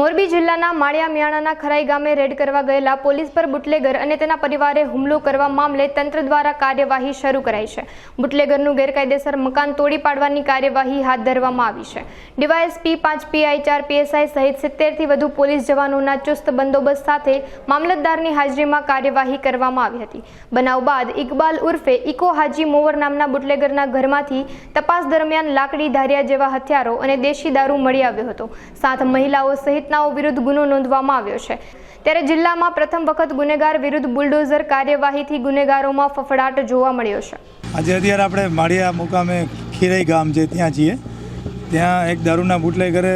મોરબી જિલ્લાના માળિયા મિયાણાના ખરાઈ ગામે રેડ કરવા ગયેલા પોલીસ પર બુટલેગર અને તેના પરિવારે હુમલો કરવા મામલે તંત્ર દ્વારા કાર્યવાહી શરૂ કરાઈ છે. બુટલેગરનું ગેરકાયદેસર મકાન તોડી પાડવાની કાર્યવાહી હાથ ધરવામાં આવી છે. ડીવાયએસપી, પાંચ પીઆઈ ચાર પીએસઆઈ સહિત સિત્તેરથી વધુ પોલીસ જવાનોના ચુસ્ત બંદોબસ્ત સાથે મામલતદારની હાજરીમાં કાર્યવાહી કરવામાં આવી હતી. બનાવ બાદ ઇકબાલ ઉર્ફે ઇકો હાજી મોવર નામના બુટલેગરના ઘરમાંથી તપાસ દરમિયાન લાકડી ધારિયા જેવા હથિયારો અને દેશી દારૂ મળી આવ્યો હતો. સાત મહિલાઓ સહિતનાઓ વિરુદ્ધ ગુનો નોંધવામાં આવ્યો છે. ત્યારે જિલ્લામાં પ્રથમ વખત ગુનેગાર વિરુદ્ધ બુલડોઝર કાર્યવાહીથી ગુનેગારોમાં ફફડાટ જોવા મળ્યો છે. આજે અત્યારે આપણે માળિયા મુકામે ખીરઈ ગામ છે ત્યાં છીએ, ત્યાં એક દારૂના બુટલેગરે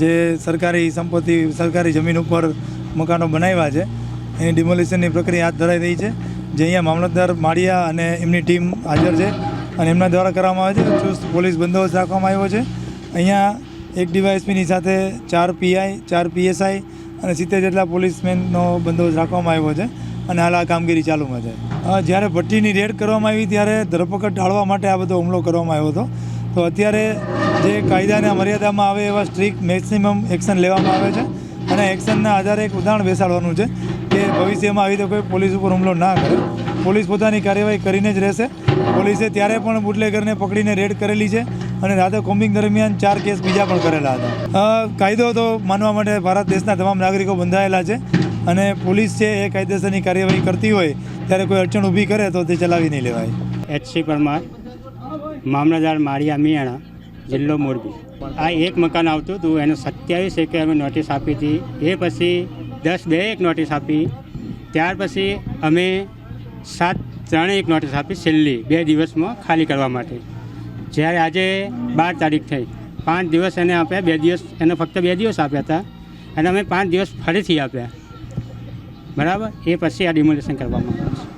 જે સરકારી સંપત્તિ, સરકારી જમીન ઉપર મકાનો બનાવ્યા છે, એની ડિમોલિશનની પ્રક્રિયા હાથ ધરાઈ રહી છે, જે અહીંયા મામલતદાર માળિયા અને એમની ટીમ હાજર છે અને એમના દ્વારા કરવામાં આવે છે. ચુસ્ત પોલીસ બંદોબસ્ત રાખવામાં આવ્યો છે. અહીંયા એક ડીવાયએસપીની સાથે ચાર પીઆઈ ચાર પીએસઆઈ અને સિત્તેર જેટલા પોલીસમેનનો બંદોબસ્ત રાખવામાં આવ્યો છે અને હાલ આ કામગીરી ચાલુમાં છે. જ્યારે ભટ્ટીની રેડ કરવામાં આવી ત્યારે ધરપકડ ટાળવા માટે આ બધો હુમલો કરવામાં આવ્યો હતો. તો અત્યારે જે કાયદાના મર્યાદામાં આવે એવા સ્ટ્રિક્ટ મેક્સિમમ એક્શન લેવામાં આવે છે અને એક્શનના આધારે એક ઉદાહરણ બેસાડવાનું છે કે ભવિષ્યમાં આવી રીતે કોઈ પોલીસ ઉપર હુમલો ના કરે. પોલીસ પોતાની કાર્યવાહી કરીને જ રહેશે. પોલીસે ત્યારે પણ બુટલેગરને પકડીને રેડ કરેલી છે. અને રાતે કોમ્બિંગ દરમિયાન ચાર કેસ બીજા પણ કરેલા હતા. કાયદો તો માનવા માટે ભારત દેશના તમામ નાગરિકો બંધાયેલા છે અને પોલીસ છે એ કાયદેસરની કાર્યવાહી કરતી હોય ત્યારે કોઈ અડચણ ઊભી કરે તો તે ચલાવી નહીં લેવાય. એચસી પરમાર, મામલતદાર માળિયા મિયાણા, જિલ્લો મોરબી. આ એક મકાન આવતું હતું, એને સત્યાવીસ એકે અમે નોટિસ આપી હતી. એ પછી દસ બે એક નોટિસ આપી. ત્યાર પછી અમે સાત ત્રણે એક નોટિસ આપી છેલ્લી બે દિવસમાં ખાલી કરવા માટે. જ્યારે આજે બાર તારીખ થઈ. પાંચ દિવસ એને આપ્યા, બે દિવસ એને ફક્ત બે દિવસ આપ્યા હતા. અને અમે પાંચ દિવસ ફરીથી આપ્યા. બરાબર? એ પછી આ ડિમોલેશન કરવામાં આવ્યું છે.